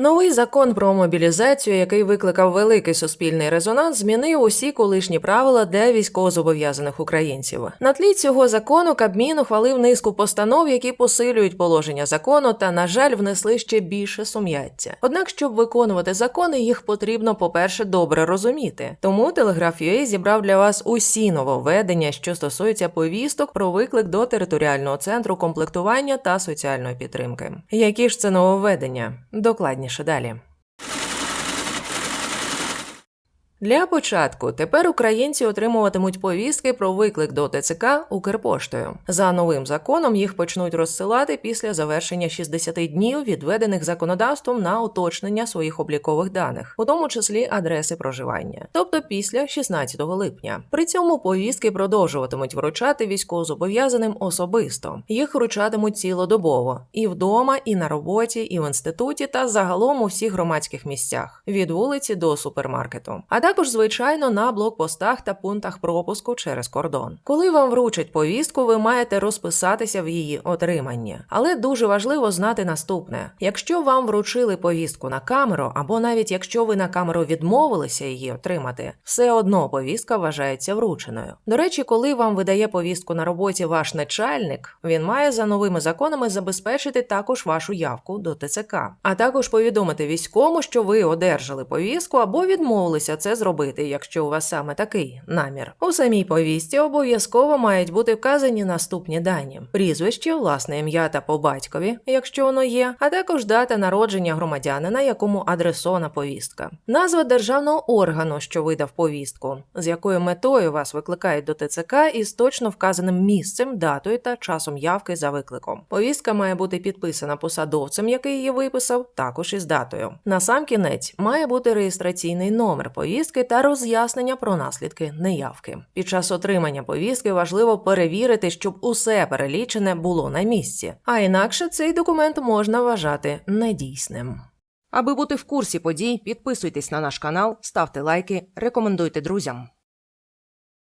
Новий закон про мобілізацію, який викликав великий суспільний резонанс, змінив усі колишні правила для військовозобов'язаних українців. На тлі цього закону Кабмін ухвалив низку постанов, які посилюють положення закону, та, на жаль, внесли ще більше сум'яття. Однак, щоб виконувати закони, їх потрібно, по-перше, добре розуміти. Тому Телеграф.ua зібрав для вас усі нововведення, що стосуються повісток про виклик до територіального центру комплектування та соціальної підтримки. Які ж це нововведення? Докладніше далі. Для початку тепер українці отримуватимуть повістки про виклик до ТЦК Укрпоштою. За новим законом їх почнуть розсилати після завершення 60 днів, відведених законодавством на уточнення своїх облікових даних, у тому числі адреси проживання, тобто після 16 липня. При цьому повістки продовжуватимуть вручати військовозобов'язаним особисто. Їх вручатимуть цілодобово і вдома, і на роботі, і в інституті, та загалом у всіх громадських місцях від вулиці до супермаркету. А також, звичайно, на блокпостах та пунктах пропуску через кордон. Коли вам вручать повістку, ви маєте розписатися в її отриманні. Але дуже важливо знати наступне: якщо вам вручили повістку на камеру, або навіть якщо ви на камеру відмовилися її отримати, все одно повістка вважається врученою. До речі, коли вам видає повістку на роботі ваш начальник, він має за новими законами забезпечити також вашу явку до ТЦК, а також повідомити військовому, що ви одержали повістку або відмовилися це зробити, якщо у вас саме такий намір. У самій повісті обов'язково мають бути вказані наступні дані: прізвище, власне ім'я та по батькові, якщо воно є, а також дата народження громадянина, якому адресована повістка, назва державного органу, що видав повістку, з якою метою вас викликають до ТЦК із точно вказаним місцем, датою та часом явки за викликом. Повістка має бути підписана посадовцем, який її виписав, також із датою. На сам кінець має бути реєстраційний номер повістки та роз'яснення про наслідки неявки. Під час отримання повістки важливо перевірити, щоб усе перелічене було на місці, а інакше цей документ можна вважати недійсним. Аби бути в курсі подій, підписуйтесь на наш канал, ставте лайки, рекомендуйте друзям.